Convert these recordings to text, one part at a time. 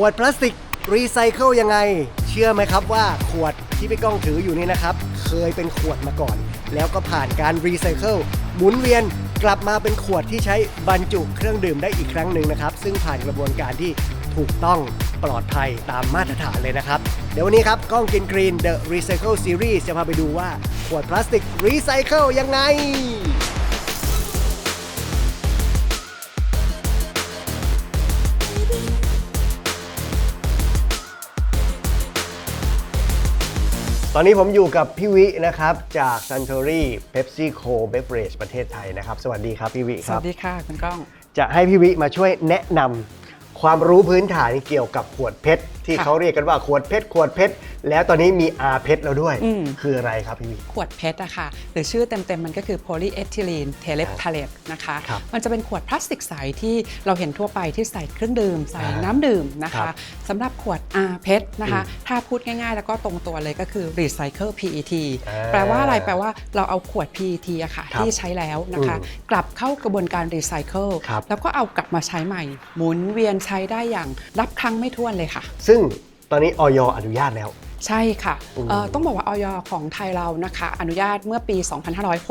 ขวดพลาสติกรีไซเคิลยังไง เชื่อไหมครับว่าขวดที่พี่ก้องถืออยู่นี่นะครับ เคยเป็นขวดมาก่อน แล้วก็ผ่านการรีไซเคิลหมุนเวียนกลับมาเป็นขวดที่ใช้บรรจุเครื่องดื่มได้อีกครั้งหนึ่งนะครับ ซึ่งผ่านกระบวนการที่ถูกต้องปลอดภัยตามมาตรฐานเลยนะครับ เดี๋ยววันนี้ครับ ก้องกินกรีน The Recycle Series จะพาไปดูว่าขวดพลาสติกรีไซเคิลยังไง ตอนนี้ผมอยู่กับพี่วินะครับ จาก Suntory Pepsi Co Beverage ประเทศไทยนะครับ สวัสดีครับพี่วิสครัวับ สดีค่ะ คุณก้อง จะให้พี่วิมาช่วยแนะนำ ความรู้พื้นฐานเกี่ยวกับขวดเพชรที่ค่ะ เขาเรียกกันว่าขวดเพชรขวดเพชรแล้วตอนนี้มีอาเพชรแล้วด้วย อืม คืออะไรครับพี่วิ ขวดเพชรอะค่ะหรือชื่อเต็มๆ มันก็คือ polyethylene terephthalate นะคะ ครับมันจะเป็นขวดพลาสติกใสที่เราเห็นทั่วไปที่ใส่เครื่องดื่ม ใส่อ่าน้ำดื่มนะครัคะบสำหรับขวด R เพชรนะคะ ถ้าพูดง่ายๆ แล้วก็ตรงตัวเลยก็คือ recycle PET อ่าแปลว่าอะไรแปลว่าเราเอาขวด PET อะค่ะครับที่ใช้แล้วนะคะ อืมกลับเข้ากระบวนการ recycle ครับแล้วก็เอากลับมาใช้ใหม่ หมุนเวียนใช้ได้อย่างรับครั้งไม่ถ้วนเลยค่ะ ซึ่งตอนนี้ออยอนุญาตแล้ว ใช่ค่ะอืมเอ่อต้องบอกว่าออยของไทยเรานะคะ อนุญาตเมื่อปี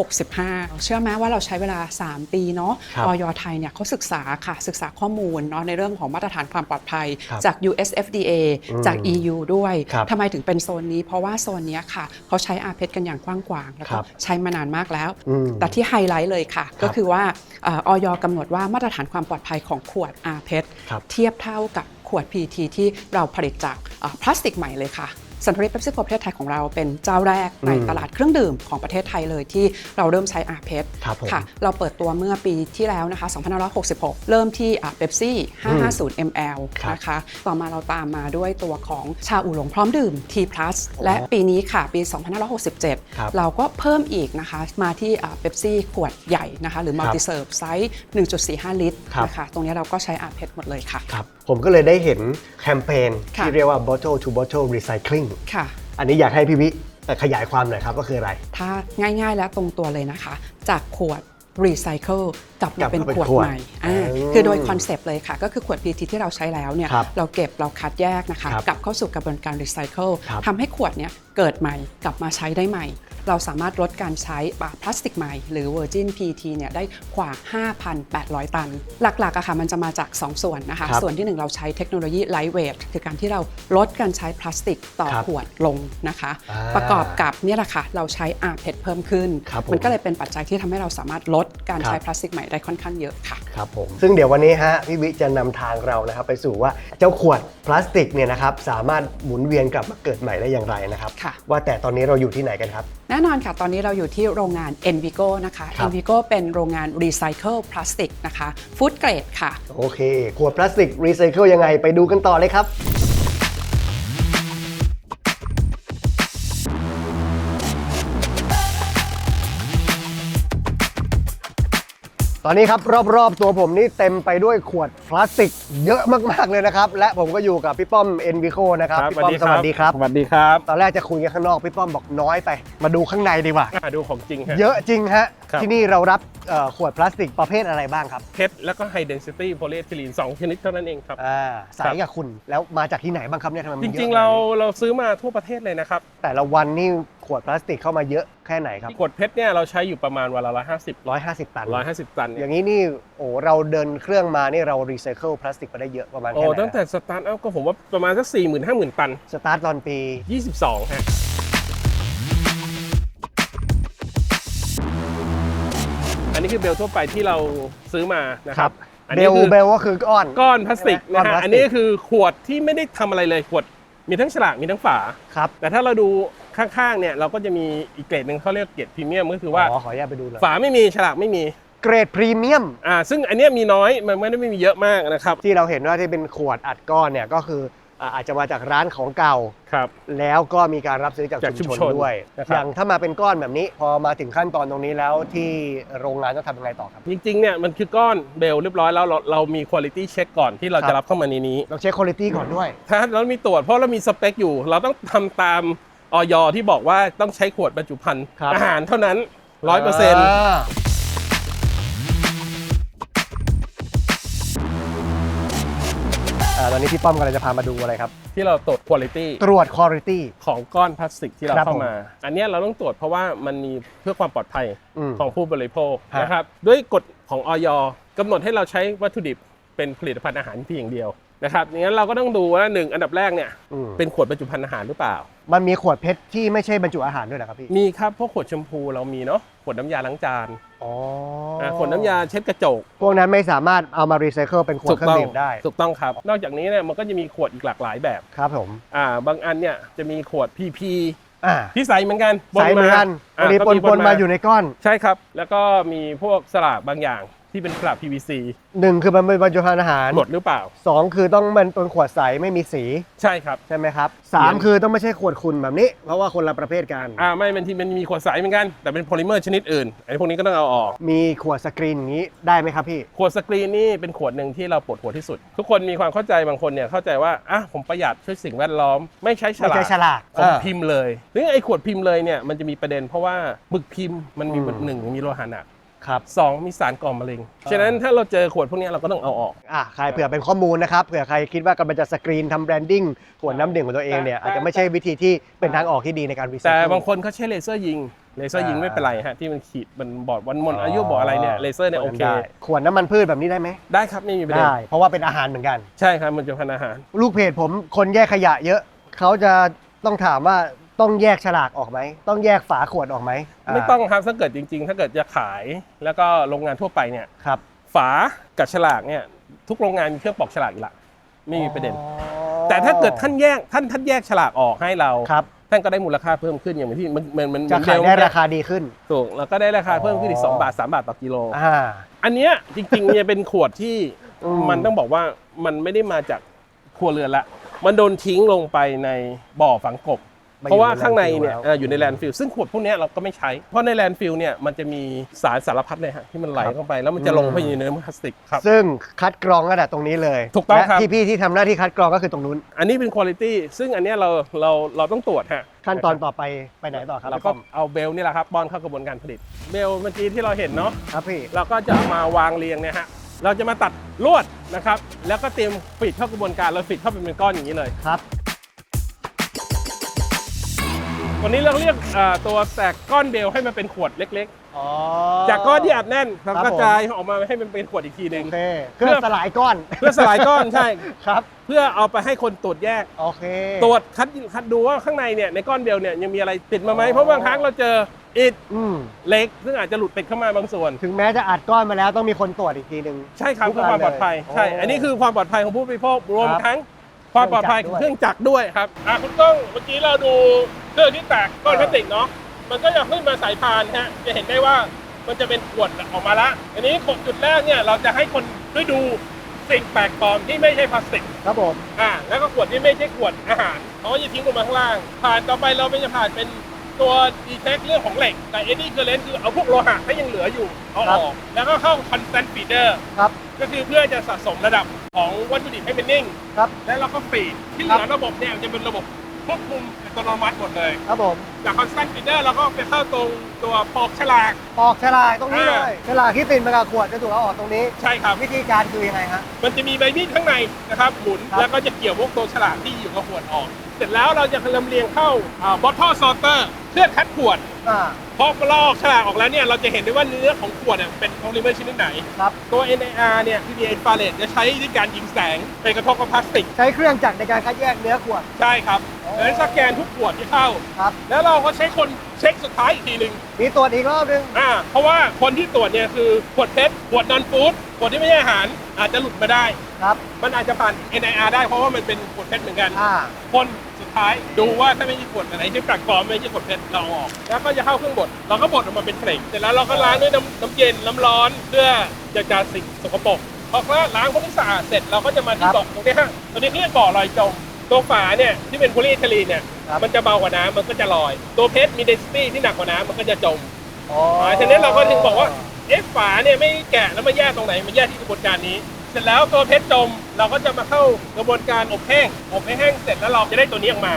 2565 เชื่อไหมว่าเราใช้เวลา 3 ปีเนาะครับออยไทยเนี่ยเขาศึกษาค่ะศึกษาข้อมูลเนาะในเรื่องของมาตรฐานความปลอดภัยครับจาก USFDA อืมจาก EU ด้วยครับทำไมถึงเป็นโซนนี้ เพราะว่าโซนเนี้ยค่ะเขาใช้อาเพชกันอย่างกว้างขวางแล้วคก็รับใช้มานานมากแล้วอืมแต่ที่ไฮไลท์เลยค่ะ ก็คือว่าเออออยกำหนดว่ามาตรฐานความปลอดภัยของขวดอาเพชครับเทียบเท่ากับขวด PET ที่เราผลิตจากเอ่อพลาสติกใหม่เลยค่ะ สันทรีเปปซี่โคประเทศไทยของเราเป็นเจ้าแรกในอืมตลาดเครื่องดื่มของประเทศไทยเลยที่เราเริ่มใช้อาเพชครับผมค่ะ เราเปิดตัวเมื่อปีที่แล้วนะคะ2566 เริ่มที่เบปซี่ 550 ml ครับนะคะ ต่อมาเราตามมาด้วยตัวของชาอูหลงพร้อมดื่ม T+ และปีนี้ค่ะปี 2567ครับเราก็เพิ่มอีกนะคะ มาที่เบปซี่ขวดใหญ่นะคะ หรือมัลติเซิร์ฟไซส์ 1.45 ลิตรครับนะคะ ตรงนี้เราก็ใช้อาเพชหมดเลยค่ะครับ ผมก็เลยได้เห็นแคมเปญค่ะที่เรียกว่า bottle to bottle recycling ค่ะอันนี้อยากให้พี่วิเอ่อขยายความหน่อยครับว่าคืออะไร ถ้าง่ายๆและตรงตัวเลยนะคะ จากขวดรีไซเคิลกลับกลัมาบเป็นมาเป็นขวดขวดใหม่อ่าอืมคือโดยคอนเซปต์เลยค่ะ ก็คือขวด PET ที่เราใช้แล้วเนี่ยครับเราเก็บเราคัดแยกนะคะครับกลับเข้าสู่กระบวนการรีไซเคิลครับทำให้ขวดเนี่ยเกิดใหม่กลับมาใช้ได้ใหม่ เราสามารถลดการใช้พลาสติกใหม่ หรือ Virgin PET เนี่ยได้กว่า 5,800 ตัน หลักๆอะค่ะมันจะมาจาก 2 ส่วนนะคะครับส่วนที่ 1 เราใช้เทคโนโลยี Lightweight คือการที่เราลดการใช้พลาสติกต่อครับขวดลงนะคะอ่าประกอบกับเนี่ยแหละค่ะเราใช้อาเพชเพิ่มขึ้นครับผมมันก็เลยเป็นปัจจัยที่ทำให้เราสามารถลดการครับใช้พลาสติกใหม่ได้ค่อนข้างเยอะค่ะ ครับผม ซึ่งเดี๋ยววันนี้ฮะพี่วิจะนำทางเรานะครับไปสู่ว่าเจ้าขวดพลาสติกเนี่ยนะครับสามารถหมุนเวียนกลับมาเกิดใหม่ได้อย่างไรนะครับ ค่ะ ว่าแต่ตอนนี้เราอยู่ที่ไหนกันครับ แน่นอนค่ะ ตอนนี้เราอยู่ที่โรงงาน Envigo นะคะ ครับ Envigo เป็นโรงงานรีไซเคิลพลาสติกนะคะฟู้ดเกรดค่ะ โอเค ขวดพลาสติกรีไซเคิลยังไงไปดูกันต่อเลยครับ ตอนนี้ครับรอบๆตัวผมนี่เต็มไปด้วยขวดพลาสติกเยอะมากๆเลยนะครับ และผมก็อยู่กับพี่ป้อมเอ็นวิโคนะครับพี่ป้อมสวัสดีครับ สวัสดีครับ ตอนแรกจะคุยกันข้างนอกพี่ป้อมบอกน้อยไป มาดูข้างในดีกว่าอ่าดูของจริงฮะ เยอะจริงฮะ ครับ ที่นี่เรารับเอ่อขวดพลาสติกประเภทอะไรบ้างครับเพชรแล้วก็ไฮเดนซิตี้โพลีเอทิลีนสองชนิดเท่านั้นเองครับ อ่าสายกับคุณแล้วมาจากที่ไหนบ้างครับเนี่ยทำไมมันจเยอะริงขนดนี้ๆเราเราซื้อมาทั่วประเทศเลยนะครับแต่ละวันนี่ ขวดพลาสติกเข้ามาเยอะแค่ไหนครับขวดเพชรเนี่ยเราใช้อยู่ประมาณวันละร้อยห้าสิบ150ตันร้อยห้าสิบตันอเนี่ยย่างนี้นี่โอ้เราเดินเครื่องมานี่เรารีไซเคิลพลาสติกไปได้เยอะประมาณโอ้แค่ไหนตั้งแต่สตาร์ทอัพก็ผมว่าประมาณสักสี่หมื่นห้าหมื่นตัน สตาร์ทตอนปียี่สิบสองฮะอันนี้คือเบลทั่วไปที่เราซื้อมานะครับอันเบนี้ลคือเบลก็คือก้อน ก้อนพลาสติกก้อนนะพลาสติกฮะอันนี้คือขวดที่ไม่ได้ทำอะไรเลยขวด มีทั้งฉลากมีทั้งฝา ครับแต่ถ้าเราดูข้างๆเนี่ยเราก็จะมีอีกเกรดหนึ่งเขาเรียกเกรดพรีเมียมก็คือว่า อ๋อขออนุญาตไปดูเลย ฝาไม่มีฉลากไม่มีเกรดพรีเมียม อ่าซึ่งอันเนี้ยมีน้อยมันไม่ได้ไม่มีเยอะมากนะครับ ที่เราเห็นว่าที่เป็นขวดอัดก้อนเนี่ยก็คือ อ่าอาจจะมาจากร้านของเก่า ครับ แล้วก็มีการรับซื้อจากจากชุชุมมชชนนด้วย นะครับ อย่างถ้ามาเป็นก้อนแบบนี้ พอมาถึงขั้นตอนตรงนี้แล้วที่โรงงานต้องทำยังไงต่อครับ จริงๆเนี่ยมันคือก้อนเบลเรียบร้อยแล้วเราเรามีคุณ i t y เช็คก่อนที่เราครับจะรับเข้ามาในนี้ เราเช็คคุณภาพก่อนด้วย ถ้าเรามีตรวจเพราะเรามีสเปคอยู่ เราต้องทำตามออยที่บอกว่าต้องใช้ขวดบรรจุภัณฑ์ครับ อาหารเท่านั้นร้อยเปอร์เซ็นต์า ตอนนี้พี่ป้อมกำลังจะพามาดูอะไรครับ ที่เราตรวจคุณภาพตรวจคุณภาพ ของก้อนพลาสติกที่เราครับเข้ามา อันเนี้ยเราต้องตรวจเพราะว่ามันมีเพื่อความปลอดภัยอืมของผู้บริโภคฮะ นะครับ ด้วยกฎของออยกำหนดให้เราใช้วัตถุดิบเป็นผลิตภัณฑ์อาหารเพียงเดียว นะครับงั้นเราก็ต้องดูว่าหนึ่งอันดับแรกเนี่ยอืมเป็นขวดบรรจุภัณฑ์อาหารหรือเปล่า มันมีขวดเพชรที่ไม่ใช่บรรจุอาหารด้วยเหรอครับพี่มีครับพวกขวดแชมพูเรามีเนาะขวดน้ำยาล้างจานอ๋ออ่าขวดน้ำยาเช็ดกระจกพวกนั้นไม่สามารถเอามารีไซเคิลเป็นขวดถูเคกรื่อต้องงดื่มได้ถูกต้องครับ นอกจากนี้เนี่ยมันก็จะมีขวดอีกหลากหลายแบบครับผมอ่าบางอันเนี่ยจะมีขวด PP อ่าที่ใสเหมือนกันใสเหมือนกันอ่าวันนี้ปนปนๆมาอยู่ในก้อน ใช่ครับ แล้วก็มีพวกสลากบางอย่าง ที่เป็นสลาก PVC หนึ่งคือมันเป็นบรรจุภัณฑ์อาหารหมดหรือเปล่า สองคือต้องมันเป็นขวดใสไม่มีสีใช่ครับ ใช่ไหมครับสามเขียนคือต้องไม่ใช่ขวดคุณแบบนี้ เพราะว่าคนละประเภทกันอ่าไม่บางทีมันมีขวดใสเหมือนกัน แต่เป็นโพลิเมอร์ชนิดอื่นไอ้พวกนี้ก็ต้องเอาออก มีขวดสกรีนอย่างนี้ได้ไหมครับพี่ ขวดสกรีนนี่เป็นขวดหนึ่งที่เราปวดหัวที่สุด ทุกคนมีความเข้าใจบางคนเนี่ยเข้าใจว่าอะผมประหยัดช่วยสิ่งแวดล้อม ไม่ใช้ฉไม่ลากใช่ฉลากผมเออ พิมพ์เลยซึ่งไอ้ขวดพิมพ์เลยเนี่ยมันจะมีประเด็น เพราะว่าหมึกพิมพ์มันมีอืมหนึ่งมีโลหะหนัก ครับสองมีสารก่อมะเร็ง ฉะนั้นถ้าเราเจอขวดพวกนี้เราก็ต้องเอาออก อะใครเผื่อเป็นข้อมูลนะครับเผื่อใครคิดว่ากำลังจะสกรีนทำแบรนดิ้งขวดน้ำดื่มของตัวเองเนี่ยแต่อาจจะไม่ใช่วิธีที่เป็นทางออกที่ดีในการรีไซเคิล แต่บางคนเขาใช้เลเซอร์ยิงเลเซอร์ยิงอ่าไม่เป็นไรฮะที่มันขีดมันบอดวันหมดอายุบอกอะไรเนี่ยเลเซอร์เนี่ยโอเคได้ขวดน้ำมันพืชแบบนี้ได้ไหมได้ครับไม่มีประเด็นได้ เพราะว่าเป็นอาหารเหมือนกัน ใช่ครับมันจะพันอาหาร ลูกเพจผมคนแยกขยะเยอะเขาจะต้องถามว่า ต้องแยกฉลากออกไหม ต้องแยกฝาขวดออกไหมาไม่ต้องครับถ้าเกิดจริง ๆ ถ้าเกิดจะขายแล้วก็โรงงานทั่วไปเนี่ยครับ ฝากับฉลากเนี่ยทุกโรงงานมีเครื่องปอกฉลากอยู่ละไม่มีประเด็นอ๋อแต่ถ้าเกิดท่านแยกท่านท่านแยกฉลากออกให้เราครับท่านก็ได้มูลค่าเพิ่มขึ้นอย่างที่มันมันมันจะขายได้ราคาดีขึ้นถูกแล้วก็ได้ราคาเพิ่มขึ้นอีกอ๋อ2บาท 3 บาทต่อกิโลอ่าอันเนี้ยจริงๆเนี่ยเป็นขวดที่อืมมันต้องบอกว่ามันไม่ได้มาจากครัวเรือนละ มันโดนทิ้งลงไปในบ่อฝังกบมา เพราะว่าอยู่ในข้างใน landfill เนี่ยแล้วเอออยู่ในแลนด์ฟิลซึ่งขวดพวกเนี้ยเราก็ไม่ใช้ เพราะในแลนด์ฟิลเนี่ยมันจะมีสารสารพัดเลยฮะที่มันไหลครับเข้าไปแล้วมันจะลงไปอืมในเนื้อพลาสติกครับซึ่งคัดกรองกันแต่ตรงนี้เลยถูกต้องครับและพี่ๆที่ทำหน้าที่คัดกรองก็คือตรงนู้น อันนี้เป็นคุณภาพซึ่งอันเนี้ยเราเราเราต้องตรวจฮะขั้นตอนต่อไปไปไหนต่อครับแล้วพี่ก็ป้อมเอาเบลนี่แหละครับป้อนเข้ากระบวนการผลิต เบลเมื่อกี้ที่เราเห็นเนาะครับพี่เราก็จะเอามาวางเรียงเนี่ยฮะเราจะมาตัดลวดนะครับ แล้วก็เตรียมปิดเข้ากระบวนการเราปิดเข้าไปเป็นก้อนอย่างนี้เลยครับ วันนี้เราเรียกเอ่อตัวแตกก้อนเบลให้มันเป็นขวดเล็ก อ๋อ ๆ จากก้อนที่อัดแน่นเราครับกระจายออกมาให้มันเป็นขวดอีกทีหนึ่ง โอเคเครื่องสลายก้อนเพื่อสลายก้อนใช่ ครับ เพื่อเอาไปให้คนตรวจแยก โอเค ตรวจคัดคัดดูว่าข้างในเนี่ยในก้อนเบลเนี่ยยังมีอะไรติดมาไหมอ๋อ เพราะบางครั้งเราเจออิฐอืมเหล็ก ซึ่งอาจจะหลุดติดเข้ามาบางส่วน ถึงแม้จะอัดก้อนมาแล้วต้องมีคนตรวจอีกทีหนึ่ง ใช่ครับทุกเพื่อความปลอดภัย อันเลยใช่ โอ้อันนี้คือความปลอดภัยของผู้บริโภครวมครับทั้งความปลอดภัยของเครื่องจักรด้วยครับอะคุณก้องเมื่อกี้เราดู เครื่องที่แตกก้อนพลาสติกเนาะมันก็จะขึ้นมาสายพานฮะจะเห็นได้ว่ามันจะเป็นขวดออกมาละอันนี้ขวดจุดแรกเนี่ยเราจะให้คนได้ดูสิ่งแปลกปลอมที่ไม่ใช่พลาสติกครับผมอ่าแล้วก็ขวดที่ไม่ใช่ขวดอาหารเขาก็จะทิ้งลงมาข้างล่าง ผ่านต่อไปเราไม่จะผ่านเป็นตัวดีเทคเรื่องของเหล็ก แต่เอ็ดดี้เคอร์เรนคือเอาพวกโลหะที่ยังเหลืออยู่เอาออก แล้วก็เข้าคอนสแตนต์ฟีเดอร์ครับก็คือเพื่อจะสะสมระดับของวัตถุดิบให้มันนิ่งครับแล้วเราก็ฟีดที่เหลือระบบเนี่ยจะเป็นระบบ ควบคุมอัตโนมัติหมดเลย ครับผมจากคอนสแตนต์ฟีเดอร์เราก็ไปเข้าตรงตัวปอกฉลากออกฉลากตรงนี้เลอ่า ยฉลากที่ติดมากับขวดจะถูกเอาออกตรงนี้ ใช่ครับ วิธีการคือยังไงฮะ มันจะมีใบมีดข้างในนะครับหมุนครับ แล้วก็จะเกี่ยวพวกตัวฉลากที่อยู่กับขวดออก เสร็จแล้วเราจะลำเลียงเข้าบอททอซอเตอร์ เครื่องคัดขวดอ่า พอลอกฉลากออกแล้วเนี่ยเราจะเห็นได้ว่าเนื้อของขวดเนี่ยเป็นโพลิเมอร์ชนิดไหน ครับ ตัว NAR เนี่ย PDA infrared จะใช้ในการยิงแสงไปกระทบกับพลาสติก ใช้เครื่องจักรในการคัดแยกเนื้อขวด ใช่ครับอ๋อ แล้วสแกนทุกขวดที่เข้า ครับ แล้วเราก็ใช้คนเช็คสุดท้ายอีกทีหนึ่งมีตรวจอีกรอบนึง อ่าเพราะว่าคนที่ตรวจเนี่ยคือขวดเพชรขวดนอนฟู้ด ขวดที่ไม่ใช่อาหารอาจจะหลุดมาได้ ครับมันอาจจะผ่าน NIR ได้เพราะว่ามันเป็นขวดเพชรเหมือนกัน อ่าคนสุดท้ายดูว่าถ้าไม่ใช่ขวดอันไหนที่แปลกปลอมไม่ใช่ขวดเพชรเราเอาออก แล้วก็จะเข้าเครื่องบดเราก็บดออกมาเป็นเฟรกเสร็จแล้วเราก็ล้างด้วยน้ำน้ำเย็นน้ำร้อนเพื่อจะจัดสิ่งสกปรกพอล้างพวกนี้สะอาดเสร็จเราก็จะมาคที่รับเบาะตรงนี้ฮะตรงนี้เขาเรียกบ่อลอยจมตัวฝาเนี่ยที่เป็นโพลีเอทิลีนเนี่ยครับมันจะเบากว่าน้ำมันก็จะลอย ตัวเพชรมีเดนซิตี้ที่หนักกว่าน้ำมันก็จะจมอ๋ออ่าฉะนั้นเราก็ถึงบอกว่า เอ๊ะฝาเนี่ยไม่แกะแล้วมาแยกตรงไหนมาแยกที่กระบวนการนี้ เสร็จแล้วตัวเพชรจมเราก็จะมาเข้ากระบวนการอบแห้งอบให้แห้งเสร็จแล้วเราจะได้ตัวนี้ออกมา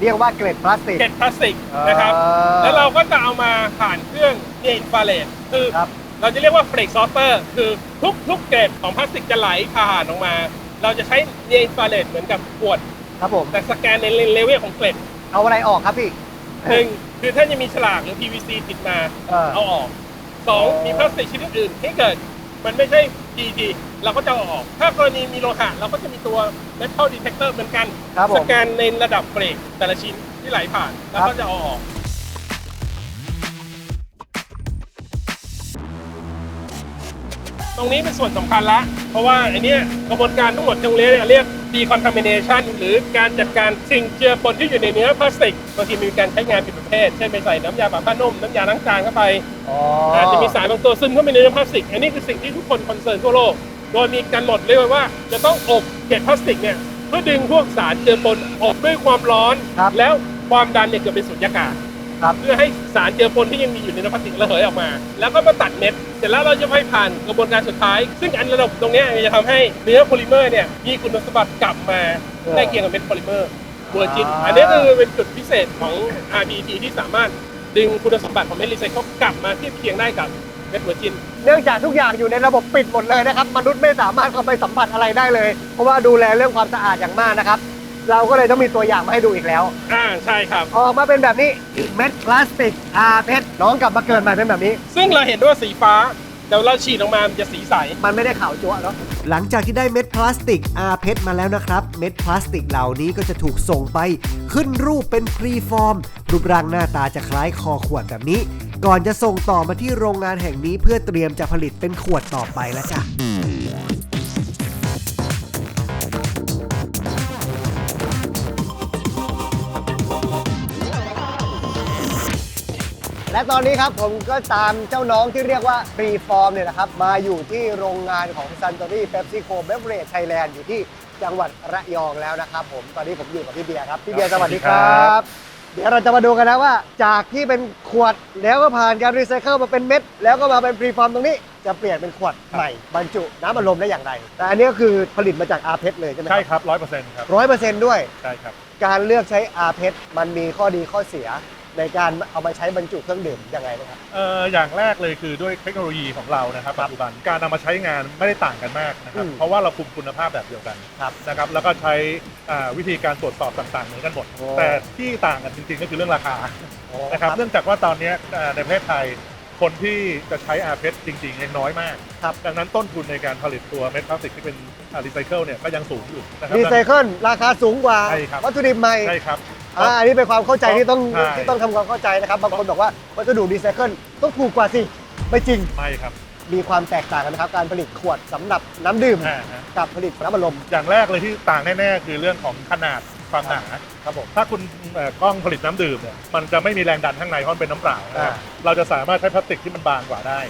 เรียกว่าเกล็ดพลาสติก เกล็ดพลาสติกนะครับอ่าแล้วเราก็จะเอามาผ่านเครื่องเนี่ยอินฟราเรดคือครับ เราจะเรียกว่าเฟรกซอสเตอร์คือทุกทุกเกล็ดของพลาสติกจะไหลผ่านออกมา เราจะใช้เนียอินฟราเรดเหมือนกับขวด ครับผม แต่สแกนในเลเวลของเกล็ดเอาอะไรออกครับพี่ หนึ่งคือถ้ายังมีฉลากหรือ PVC ติดมาเออ เอาออก สองอ๋อมีพลาสติกชนิดอื่นที่เกิด มันไม่ใช่ PET เราก็จะเอาออก ถ้ากรณีมีโลหะเราก็จะมีตัว metal detector เหมือนกัน ครับผสมแกนในระดับเบรกแต่ละชิ้นที่ไหลผ่าน แล้วครัก็บจะเอาออก ตรงนี้เป็นส่วนสำคัญละ เพราะว่าไอเนี้ยกระบวนการทั้งหมดตรงนี้เนี่ยเรียก decontamination หรือการจัดการสิ่งเจือปนที่อยู่ในเนื้อพลาสติกบางทีมีการใช้งานผิดประเภท เช่นไปใส่น้ำยาปะผ้านุ่มน้ำยาล้างจานเข้าไปอ๋ออาจจะมีสารบางตัวซึมเข้าไปในเนื้อพลาสติก อันนี้คือสิ่งที่ทุกคนคอนเซิร์นทั่วโลก โดยมีกำหนดเลยว่าจะต้องอบเกล็ดพลาสติกเนี่ยเพื่อดึงพวกสารเจือปนอบด้วยความร้อนครับแล้วความดันเนี่ยเกิดเป็นสุญญากาศ ครับ เพื่อให้สารเจือปนที่ยังมีอยู่ในเนื้อพลาสติกระเหยออกมา แล้วก็มาตัดเม็ด เสร็จแล้วเราจะไปผ่านกระบวนการสุดท้าย ซึ่งอันระดับตรงเนี้ยจะทำให้เนื้อโพลิเมอร์เนี่ยมีคุณสมบัติกลับมาใกล้เคียงกับเม็ดโพลิเมอร์เวอร์จิน อันนี้คือเป็นจุดพิเศษของ RBT ที่สามารถดึงคุณสมบัติของเม็ดรีไซเคิลกลับมาเทียบเคียงได้กับเม็ดเวอร์จิน เนื่องจากทุกอย่างอยู่ในระบบปิดหมดเลยนะครับ มนุษย์ไม่สามารถเข้าไปสัมผัสอะไรได้เลย เพราะว่าดูแลเรื่องความสะอาดอย่างมากนะครับ เราก็เลยต้องมีตัวอย่างมาให้ดูอีกแล้ว อ่าใช่ครับ ออกมาเป็นแบบนี้เม็ดพลาสติกอาเพชรน้องกลับมาเกิดใหม่เป็นแบบนี้ ซึ่งเราเห็นว่าสีฟ้าเดี๋ยวเราฉีดออกมามันจะสีใส มันไม่ได้ขาวจั๊วะเนาะหลังจากที่ได้เม็ดพลาสติกอาเพชรมาแล้วนะครับ เม็ดพลาสติกเหล่านี้ก็จะถูกส่งไป ขึ้นรูปเป็นพรีฟอร์ม รูปร่างหน้าตาจะคล้ายคอขวดแบบนี้ ก่อนจะส่งต่อมาที่โรงงานแห่งนี้เพื่อเตรียมจะผลิตเป็นขวดต่อไปแล้วจ้ะ และตอนนี้ครับผมก็ตามเจ้าน้องที่เรียกว่ารีฟอร์มเนี่ยนะครับ มาอยู่ที่โรงงานของ Suntory Pepsi Co Beverage Thailand อยู่ที่จังหวัดระยองแล้วนะครับผมตอนนี้ผมอยู่กับพี่เบียร์ครับ พี่เบียร์สวัสดีครับ เดี๋ยวเราจะมาดูกันนะว่า จากที่เป็นขวดแล้วก็ผ่านการรีไซเคิลมาเป็นเม็ด แล้วก็มาเป็นพรีฟอร์มตรงนี้จะเปลี่ยนเป็นขวดใหม่บรรจุน้ำอัดลมได้อย่างไร แต่อันนี้ก็คือผลิตมาจากอาเพชเลยใช่ไหมใช่ครับร้อยเปอร์เซ็นต์ครับร้อยเปอร์เซ็นต์ด้วยใช่ครับการเลือกใช้อาเพชมันมีข้อดีข้อเสีย ในการเอามาใช้บรรจุเครื่องดื่มยังไงบ้างครับ เอ่ออย่างแรกเลยคือด้วยเทคโนโลยีของเรานะครับปัจจุบันการนำมาใช้งานไม่ได้ต่างกันมากนะครับ อืมเพราะว่าเราคุมคุณภาพแบบเดียวกันครับนะครับ แล้วก็ใช้อ่าวิธีการตรวจสอบต่างๆเหมือนกันหมด โอ้ แต่ที่ต่างกันจริงๆก็คือเรื่องราคานะนะคครัรับบเนื่องจากว่าตอนเนี้ยอ่าในประเทศไทยคนที่จะใช้อาเพชจริงๆเนี่ยน้อยมาก ครับ ดังนั้นต้นทุนในการผลิตตัวเม็ดพลาสติกที่เป็น รีไซเคิลเนี่ยก็ยังสูงอยู่นะครั รีไซเคิลราคาสูงกว่าใช่ครับ วัตถุดิบใหม่ใช่ครับ อ่าอันนี้เป็นความเข้าใจที่ต้องใช่ ที่ต้องทำความเข้าใจนะครับบางคนบอกว่าวัสดุรีไซเคิลต้องถูกกว่าสิไม่จริงไม่ครับมีความแตกต่างกันนะครับการผลิตขวดสำหรับน้ำดื่มอ่าฮะกับผลิตน้ำอัดลม อย่างแรกเลยที่ต่างแน่ๆ คือเรื่องของขนาด ความหนา ครับผม ถ้าคุณเอ่อกล้องผลิตน้ำดื่มเนี่ยมันจะไม่มีแรงดันข้างในเพราะมันเป็นน้ำเปล่านะครับอ่า เราจะสามารถใช้พลาสติกที่มันบางกว่าได้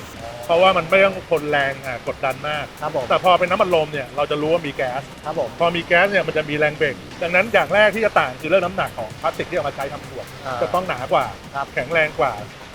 เพราะว่ามันไม่ต้องทนแรงอ่ากดดันมาก ครับผมแต่พอเป็นน้ำมันลมเนี่ยเราจะรู้ว่ามีแก๊ส ครับผมพอมีแก๊สเนี่ยมันจะมีแรงเบรกดังนั้นอย่างแรกที่จะต่างคือเรื่องน้ำหนักของพลาสติกที่เอามาใช้ทำขวดอ่าจะต้องหนากว่าครับ แข็งแรงกว่า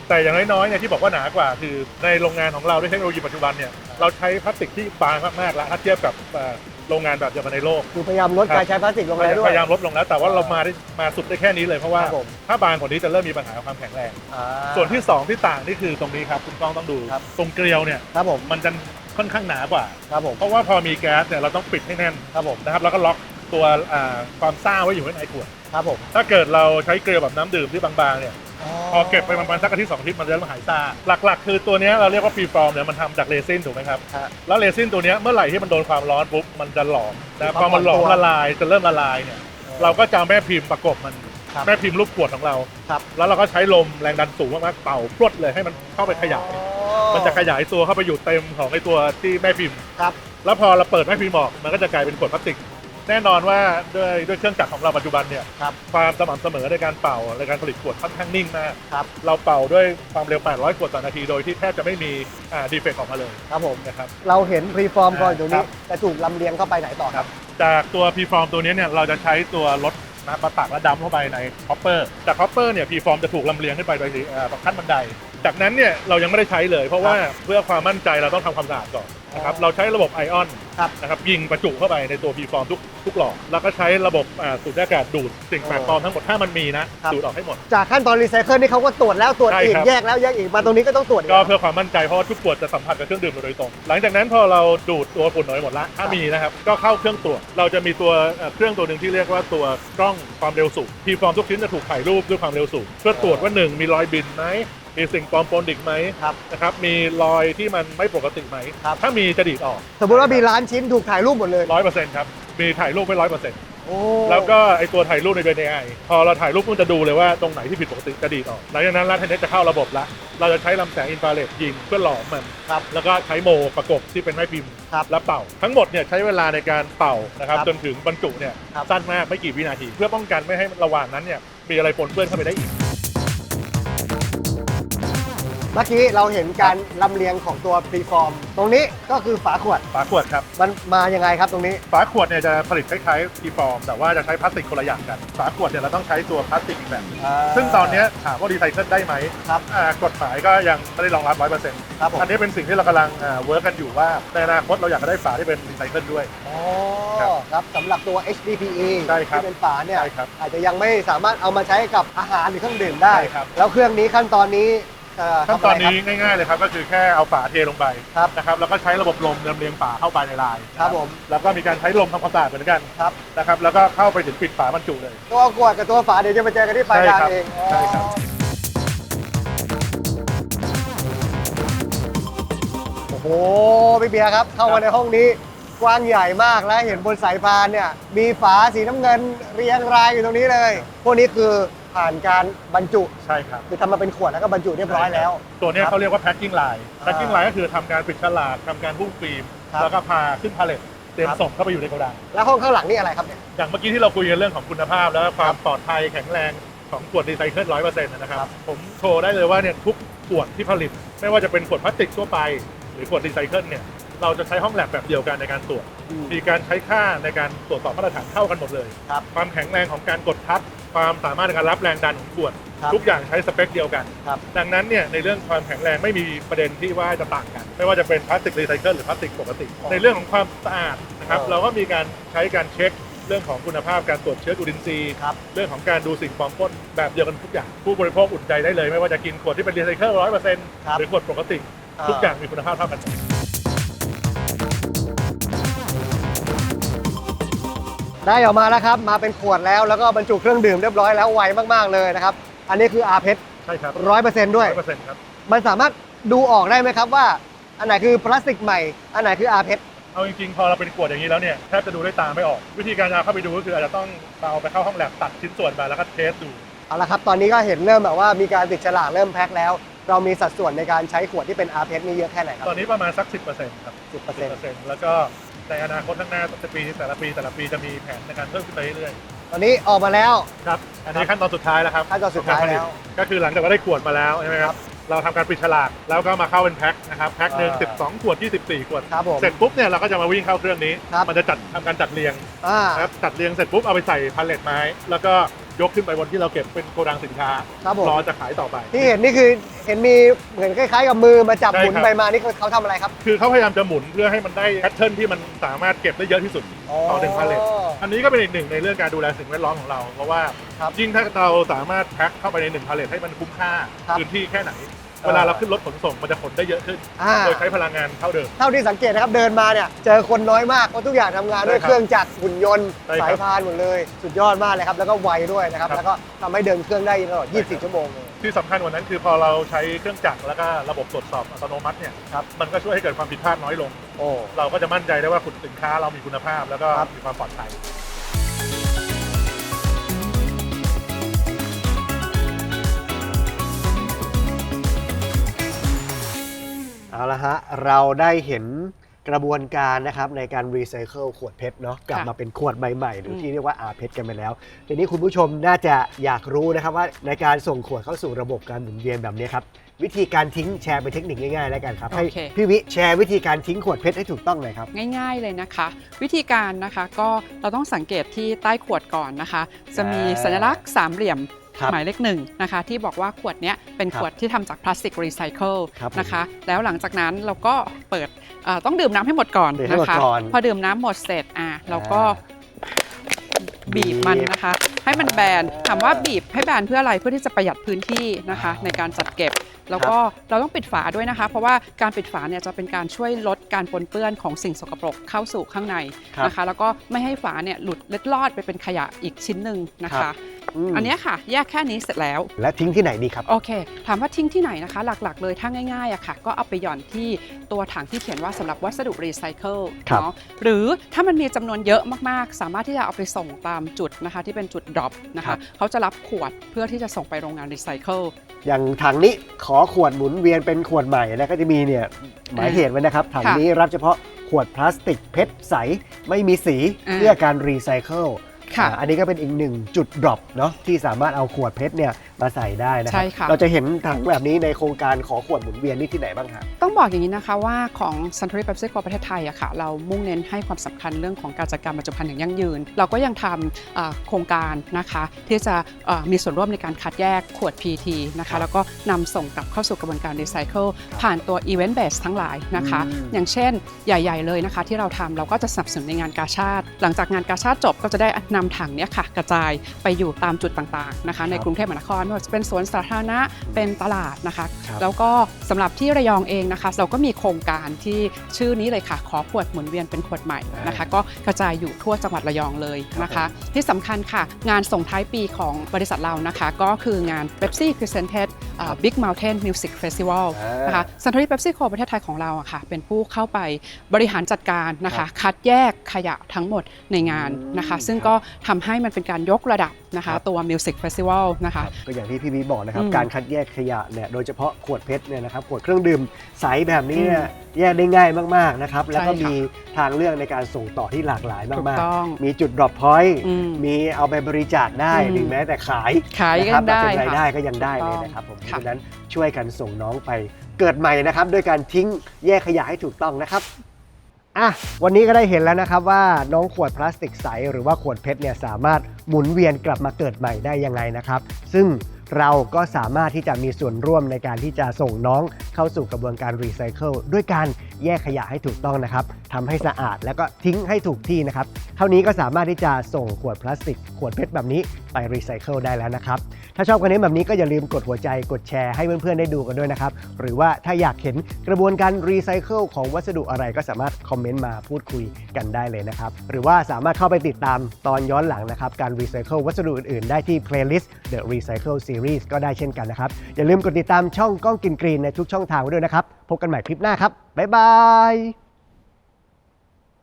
แต่อย่างน้อยๆเนี่ยที่บอกว่าหนากว่า คือในโรงงานของเราด้วยเทคโนโลยีปัจจุบันเนี่ยเราใช้พลาสติกที่บางมากๆแล้วถ้าเทียบกับเอ่อ โรงงานแบบเดียวกันในโลก คือพยายามลดครับการใช้พลาสติกลงแล้วด้วย พยายามลดลงแล้วแต่ว่าเรามาได้มาสุดได้แค่นี้เลยเพราะว่าครับผม ถ้าบางกว่านี้จะเริ่มมีปัญหาความแข็งแรง อ่า ส่วนที่2ที่ต่างนี่คือตรงนี้ครับคุณกล้องต้องดู ครับ ตรงเกลียวเนี่ยครับผมมันจะค่อนข้างหนากว่า ครับผมเพราะว่าพอมีแก๊สเนี่ยเราต้องปิดให้แน่นครับผมนะครับแล้วก็ล็อกตัวอ่าความซ่าไว้อยู่ข้างในขวด ครับผม ถ้าเกิดเราใช้เกลียวแบบน้ำดื่มที่บางๆเนี่ย พอเก็บไปประมาณสักอาทิตย์สองอาทิตย์มันจะเริ่มหายซ่าหลักๆ คือตัวเนี้ยเราเรียกว่าฟรีฟอร์มเนี่ยมันทำจากเรซินถูกไหมครับ ฮะ แล้วเรซินตัวเนี้ยเมื่อไหร่ที่มันโดนความร้อนปุ๊บมันจะหลอมมีนะความพอมันหลอมอ่อนตัวละลายจะเริ่มละลายเนี่ย เราก็จะเอาแม่พิมพ์ประกบมันครับ แม่พิมพ์รูปขวดของเรา ครับแล้วเราก็ใช้ลมแรงดันสูงมากๆเป่าพรวดเลยให้มันเข้าไปขยาย มันจะขยายตัวเข้าไปอยู่เต็มของไอตัวที่แม่พิมพ์ ครับ แล้วพอเราเปิดแม่พิมพ์ออกมันก็จะกลายเป็นขวดพลาสติก แน่นอนว่าด้วยด้วยเครื่องจักรของเราปัจจุบันเนี่ยครับ ความสม่ำเสมอในการเป่าในการผลิตขวดค่อนข้างนิ่งมากครับ เราเป่าด้วยความเร็ว 800 ขวดต่อนาทีโดยที่แทบจะไม่มีอ่าดีเฟกต์ออกมาเลยครับผมนะครับ เราเห็นพรีฟอร์มก่อนอ่าตรงนี้ครับแต่ถูกลำเลียงเข้าไปไหนต่อครับ จากตัวพีฟอร์มตัวนี้เนี่ยเราจะใช้ตัวรถนะประตักและดัมเข้าไปในฮอปเปอร์จากฮอปเปอร์เนี่ยพีฟอร์มจะถูกลำเลียงขึ้นไปโดยเอ่อขั้นบันได จากนั้นเนี่ยเรายังไม่ได้ใช้เลย เพราะว่าเพื่อความมั่นใจเราต้องทำความสะอาดก่อนนะครับเราใช้ระบบไอออนครับนะครับยิงประจุเข้าไปในตัวพีฟอร์มทุกทุกหลอดแล้วก็ใช้ระบบอ่าสูดอากาศดูดสิ่งแปลกปลอมทั้งหมดถ้ามันมีนะครับ ดูดออกให้หมด จากขั้นตอนรีไซเคิลนี่เขาก็ตรวจแล้วตรวจใช่อีกครับ แยกแล้วแยกอีกมาตรงนี้ก็ต้องตรวจอีก ก็เพื่อความมั่นใจเพราะว่าทุกขวดจะสัมผัสกับเครื่องดื่มโดยตรง หลังจากนั้นพอเราดูดตัวฝุ่นออกไปหมดละถ้ามีนะครับ ก็เข้าเครื่องตรวจ เราจะมีตัวเอ่อเครื่องตัวหนึ่งที่เรียกว่าตัวกล้องความเร็วสูงพีฟอร์มทุกชิ้นจะถูกถ่ายรูปด้วยความเร็วสูงเพื่อตรวจว่าหนึ่งมีรอยบินไหม มีสิ่งปลอมปนอีกไหมครับ นะครับ มีรอยที่มันไม่ปกติไหม ครับ ถ้ามีจะดีดออกสมมติว่ามีล้านชิ้นถูกถ่ายรูปหมดเลยร้อยเปอร์เซ็นต์ครับ มีถ่ายรูปไว้ร้อยเปอร์เซ็นต์โอ้แล้วก็ไอตัวถ่ายรูปในเป็น AI พอเราถ่ายรูปมันจะดูเลยว่าตรงไหนที่ผิดปกติจะดีดออกหลังจากนั้นรัฐเทนเนสจะเข้าระบบละ เราจะใช้ลำแสงอินฟราเรดยิงเพื่อหลอมมัน ครับ แล้วก็ใช้โมประกบที่เป็นไม้พิมพ์ครับแล้วเป่า ทั้งหมดเนี่ยใช้เวลาในการเป่านะครับครับจนถึงบรรจุเนี่ยครับ สั้นมากไม่กี่วินาที เพื่อป้องกันไม่ให้ระหว่างนั้นเนี่ยมีอะไรปนเปื้อนเข้าไปได้อีก เมื่อกี้เราเห็นการลำเลียงของตัวพรีฟอร์ม ตรงนี้ก็คือฝาขวด ฝาขวดครับ มันมายังไงครับตรงนี้ ฝาขวดเนี่ยจะผลิตคล้ายๆทีฟอร์ม แต่ว่าจะใช้พลาสติกคนละอย่างกัน ฝาขวดเนี่ยเราต้องใช้ตัวพลาสติกอีกแบบหนึ่งซึ่งตอนเนี้ยถามว่ารีไซเคิลได้ไหมครับอ่ากฎหมายก็ยังไม่ได้รองรับร้อยเปอร์เซ็นต์ครับผม อันนี้เป็นสิ่งที่เรากำลังเวิร์กกันอยู่ว่าในอนาคตเราอยากจะได้ฝาที่เป็นรีไซเคิลด้วย อ๋อครับครับสำหรับตัว HDPE ใช่ครับ ที่เป็นฝาเนี่ย ใช่ครับ อาจจะยังไม่สามารถเอามาใช้กับอาหารหรือเครื่องดื่มได้ ใช่ครับ แล้วเครื่องนี้ขั้นตอนนี้ เขั้นตอนทำะไรนี้ครับ ง่ายๆเลยครับก็คือแค่เอาฝาเทลงไปครับ นะครับแล้วก็ใช้ระบบลมลำเลียงฝาเข้าไปในลายครับผมแล้วก็มีการใช้ลมทำความสะอาดเหมือนกันครับ นะครับแล้วก็เข้าไปถึงปิดฝาบรรจุเลย ตัวขวดกับตัวฝาเดี๋ยวจะมาเจอกันที่ปลายทางเองใช่ครับ โอ้โหพี่เบียร์ครับ เข้ามาในห้องนี้กว้างใหญ่มากและเห็นบนสายพานเนี่ย มีฝาสีน้ำเงินเรียงรายอยู่ตรงนี้เลย พวกนี้คือ ผ่านการบรรจุใช่ครับ คือทำมาเป็นขวดแล้วก็บรรจุเรียบร้อยแล้ว ตัวเนี้ยครับเขาเรียกว่าแพ็คกิ้งไลน์อ่าแพ็คกิ้งไลน์ก็คือทำการปิดฉลากทำการบุ้งฟิล์มครับแล้วก็พาขึ้นพาเลตเตรียมครับ ส่งเข้าไปอยู่ในโกดัง แล้วห้องข้างหลังนี่อะไรครับเนี่ย อย่างเมื่อกี้ที่เราคุยกันเรื่องของคุณภาพ แล้วก็ควาครัมบปลอดภัยแข็งแรงของขวดรีไซเคิลร้อยเปอร์เซ็นต์นะครับครับ ผมโชว์ได้เลยว่าเนี่ยทุกขวดที่ผลิต ไม่ว่าจะเป็นขวดพลาสติกทั่วไป หรือขวดรีไซเคิลเนี่ย เราจะใช้ห้องแลบแบบเดียวกันในการตรวจมีการใช้ค่าในการตรวจสอบมาตรฐานเท่ากันหมดเลย ครับ ความแข็งแรงของการกดทับ ความสามารถในการรับแรงดันของขวด ครับทุกอย่างใช้สเปคเดียวกัน ครับ ดังนั้นเนี่ยในเรื่องความแข็งแรงไม่มีประเด็นที่ว่าจะต่างกัน ไม่ว่าจะเป็นพลาสติกรีไซเคิลหรือพลาสติกปกติอ๋อในเรื่องของความสะอาดนะครับเออ เราก็มีการใช้การเช็คเรื่องของคุณภาพการตรวจเชื้อจุลินทรีย์ ครับ เรื่องของการดูสิ่งปลอมปนแบบเดียวกันทุกอย่าง ผู้บริโภคอุ่นใจได้เลย ไม่ว่าจะกินขวดที่เป็นรีไซเคิลร้อยเปอร์เซ็นต์ครับ หรือขวดปกติ ทุกอย่างมีคุณภาพเท่ากันหมด ได้ออกมาแล้วครับ มาเป็นขวดแล้วแล้วก็บรรจุเครื่องดื่มเรียบร้อยแล้วไวมากๆเลยนะครับ อันนี้คืออาเพชรใช่ครับร้อยเปอร์เซ็นต์ด้วยร้อยเปอร์เซ็นต์ครับ มันสามารถดูออกได้ไหมครับว่า อันไหนคือพลาสติกใหม่ อันไหนคืออาเพชรเอาจริงๆ พอเราเป็นขวดอย่างนี้แล้วเนี่ยแทบจะดูด้วยตาไม่ออก วิธีการเอาเข้าไปดูก็คืออาจจะต้องเอาไปเข้าห้องแลบตัดชิ้นส่วนมาแล้วก็เทสดูเอาละครับตอนนี้ก็เห็นเริ่มแบบว่ามีการติดฉลากเริ่มแพ็คแล้ว เรามีสัดส่วนในการใช้ขวดที่เป็นอาเพชรนี่เยอะแค่ไหนครัตอนนี้ประมาณสัก 10%ครับสิบเปอร์เซ็นต์10%แล้วก็ ในอนาคตข้างหน้าแต่ปีแต่ละปีแต่ละปีจะมีแผนในการเพิ่มขึ้นไปเรื่อยตอนนี้ออกมาแล้ว ๆครับอันนี้ขั้นตอนสุดท้ายแล้วครับขั้นตอนสุดท้ายแล้วก็คือหลังจากว่าได้ขวดมาแล้วใช่ไหมครับเราทำการปิดฉลากแล้วก็มาเข้าเป็นแพ็คนะครับแพ็คหนึ่งอ่า12 ขวด 24 ขวด ครับผม เสร็จปุ๊บเนี่ยเราก็จะมาวิ่งเข้าเครื่องนี้ ครับ มันจะจัดทำการจัดเรียงอ่า นะครับจัดเรียงเสร็จปุ๊บเอาไปใส่พาเลตไม้ แล้วก็ ยกขึ้นไปบนที่เราเก็บเป็นโกดังสินค้าครับผม รอจะขายต่อไป ที่เห็นนี่คือเห็นมีเหมือนคล้าย ๆ กับมือมาจับใช่หมุนครับไปมานี่เขาเขาทำอะไรครับคือเขาพยายามจะหมุนเพื่อให้มันได้แพทเทิร์นที่มันสามารถเก็บได้เยอะที่สุด ต่อหนึ่งพาเลท อันนี้ก็เป็นอีกหนึ่งในเรื่องการดูแลสิ่งแวดล้อมของเรา เพราะว่าครับยิ่งถ้าเราสามารถแพ็คเข้าไปในหนึ่งพาเลทให้มันคุ้มค่าครับ พื้นที่แค่ไหน เออเวลาเราขึ้นรถขนส่งมันจะขนได้เยอะขึ้น อ่าโดยใช้พลังงานเท่าเดิม เท่าที่สังเกตนะครับเดินมาเนี่ยเจอคนน้อยมากเพราะทุกอย่างทำงานด้วยใช่ครับเครื่องจักรหุ่นยนต์ใช่ครับสายพานหมดเลย สุดยอดมากเลยครับแล้วก็ไวด้วยนะครับครับ แล้วก็ทำให้เดินเครื่องได้ตลอดใช่ครับ24 ชั่วโมงเลย ที่สำคัญกว่านั้นคือพอเราใช้เครื่องจักรแล้วก็ระบบตรวจสอบอัตโนมัติเนี่ยครับ มันก็ช่วยให้เกิดความผิดพลาดน้อยลง โอ้ เราก็จะมั่นใจได้ว่าสินค้าเรามีคุณภาพแล้วก็ครับ มีความปลอดภัย เอาละฮะ เราได้เห็นกระบวนการนะครับในการรีไซเคิลขวดเพชรเนาะกลับค่ะมาเป็นขวดใหม่ๆ หรืออมที่เรียกว่าอาเพชรกันไปแล้ว ทีนี้คุณผู้ชมน่าจะอยากรู้นะครับว่าในการส่งขวดเข้าสู่ระบบการหมุนเวียนแบบนี้ครับ วิธีการทิ้งแชร์เป็นเทคนิคง่ายๆแล้วกันครับให้โอเค พี่วิแชร์วิธีการทิ้งขวดเพชรให้ถูกต้องหน่อยครับ ง่ายๆเลยนะคะ วิธีการนะคะก็เราต้องสังเกตที่ใต้ขวดก่อนนะคะ จะมีอ่า สัญลักษณ์สามเหลี่ยมครับ หมายเลขหนึ่งนะคะที่บอกว่าขวดเนี้ยเป็นครับขวดที่ทำจากพลาสติกรีไซเคิลครับผมนะคะแล้วหลังจากนั้นเราก็เปิดเอ่อต้องดื่มน้ำให้หมดก่อนดื่มให้หมดนะคะก่อนพอดื่มน้ำหมดเสร็จอะเราก็บีบมันนะคะ ให้มันแบนถามว่าบีบให้แบนเพื่ออะไรเพื่อที่จะประหยัดพื้นที่นะคะ ในการจัดเก็บ แล้วก็เราต้องปิดฝาด้วยนะคะ เพราะว่าการปิดฝาเนี่ยจะเป็นการช่วยลดการปนเปื้อนของสิ่งสกปรกเข้าสู่ข้างในครับนะคะ แล้วก็ไม่ให้ฝาเนี่ยหลุดเล็ดลอดไปเป็นขยะอีกชิ้นหนึ่งนะครัคะ บมอันเนี้ยค่ะ แยกแค่นี้เสร็จแล้ว และทิ้งที่ไหนดีครับ โอเค ถามว่าทิ้งที่ไหนนะคะ หลักๆ เลยถ้าง่ายๆอะค่ะ ก็เอาไปหย่อนที่ตัวถังที่เขียนว่าสำหรับวัสดุรีไซเคิลครับ เนาะหรือถ้ามันมีจำนวนเยอะมากๆ สามารถที่จะเอาไปส่งตามจุดนะคะ ที่เป็นจุดดรอปนะคะ เขาจะรับขวดเพื่อที่จะส่งไปโรงงานรีไซเคิล อย่างถังนี้ขอขวดหมุนเวียนเป็นขวดใหม่แล้วก็จะมีเนี่ยหมายเหตุไว้นะครับ ถังค่ะนี้รับเฉพาะขวดพลาสติกเพชรใส ไม่มีสีอ่า เพื่อการรีไซเคิล ค่ะอ่าอันนี้ก็เป็นอีกหนึ่งจุดดรอปเนาะที่สามารถเอาขวดเพชรเนี่ยมาใส่ได้นะครัใช่ค่ะ เราจะเห็นถังแบบนี้ในโครงการขอขวดหมุนเวียนนี่ที่ไหนบ้างครับ ต้องบอกอย่างนี้นะคะว่าของ Suntory Pepsi Co ประเทศไทยอะค่ะเรามุ่งเน้นให้ความสำคัญเรื่องของการจัดการบรรจุภัณฑ์อย่างยั่งยืน เราก็ยังทำเอ่อโครงการนะคะที่จะเอ่อมีส่วนร่วมในการคัดแยกขวด PET นะครัคะบแล้วก็นำส่งกลับเข้าสู่กระบวนการรีไซเคิลผ่านตัว Event Base ทั้งหลายนะคะ อืม อย่างเช่นใหญ่ ๆ เลยนะคะที่เราทำเราก็จะสนับสนุนในงานกาชาติ หลังจากงานกาชาติจบก็จะได้นำถังเนี้ยค่ะกระจายไปอยู่ตามจุดต่างๆนะคะ ในกรุงเทพมหานครไม่ว่าจะเป็นสวนสาธารณะเป็นตลาดนะคะครับแล้วก็สำหรับที่ระยองเองนะคะ เราก็มีโครงการที่ชื่อนี้เลยค่ะ ขอขวดหมุนเวียนเป็นขวดใหม่นะคะ ก็กระจายอยู่ทั่วจังหวัดระยองเลยนะคะ ที่สำคัญค่ะ งานส่งท้ายปีของบริษัทเรานะคะ ก็คืองาน Pepsi Presented อ่า Big Mountain Music Festival อ่านนะคะซันทรีเ Pepsi Co ประเทศไทยของเราอะค่ะเป็นผู้เข้าไปบริหารจัดการนะครัคะบคัดแยกขยะทั้งหมดในงานนะคะอืมซึ่งก็ทำให้มันเป็นการยกระดับนะครัคะบตัว Music Festival นะคะ ก็อย่างที่พี่บีบอกนะครับ อืมการคัดแยกขยะเนี่ยโดยเฉพาะขวดเพชรเนี่ยนะครับขวดเครื่องดื่มใสแบบนี้เนี่ยแยกได้ง่ายมากๆนะครับแล้วก็ใช่ค่ะ มีทางเลือกในการส่งต่อที่หลากหลายถูกมากต้องๆ มีจุด drop point อืม มีเอาไปบริจาคได้อืมถึงแม้แต่ขายขายก็นะครัยังได้มาเป็นรายค่ะได้ก็ยังได้เลยถูกต้องนะครับผมเพค่ะ ราะฉะนั้นช่วยกันส่งน้องไปเกิดใหม่นะครับด้วยการทิ้งแยกขยะให้ถูกต้องนะครับ อะวันนี้ก็ได้เห็นแล้วนะครับว่าน้องขวดพลาสติกใสหรือว่าขวดเพชรเนี่ยสามารถหมุนเวียนกลับมาเกิดใหม่ได้ยังไงนะครับ ซึ่งเราก็สามารถที่จะมีส่วนร่วมในการที่จะส่งน้องเข้าสู่กระบวนการรีไซเคิลด้วยการ แยกขยะให้ถูกต้องนะครับทำให้สะอาดแล้วก็ทิ้งให้ถูกที่นะครับเท่านี้ก็สามารถที่จะส่งขวดพลาสติก ขวดเพชรแบบนี้ไปรีไซเคิลได้แล้วนะครับ ถ้าชอบคอนเทนต์แบบนี้ก็อย่าลืมกดหัวใจกดแชร์ให้เพื่อนๆได้ดูกันด้วยนะครับ หรือว่าถ้าอยากเห็นกระบวนการรีไซเคิลของวัสดุอะไรก็สามารถคอมเมนต์มาพูดคุยกันได้เลยนะครับ หรือว่าสามารถเข้าไปติดตามตอนย้อนหลังนะครับ การรีไซเคิลวัสดุอื่นๆ ได้ที่ playlist The Recycle Series ก็ได้เช่นกันนะครับ อย่าลืมกดติดตามช่องก้องกินกรีนในทุกช่องทางด้วยนะครับ พบกันใหม่คลิปหน้าครับ บ๊ายบาย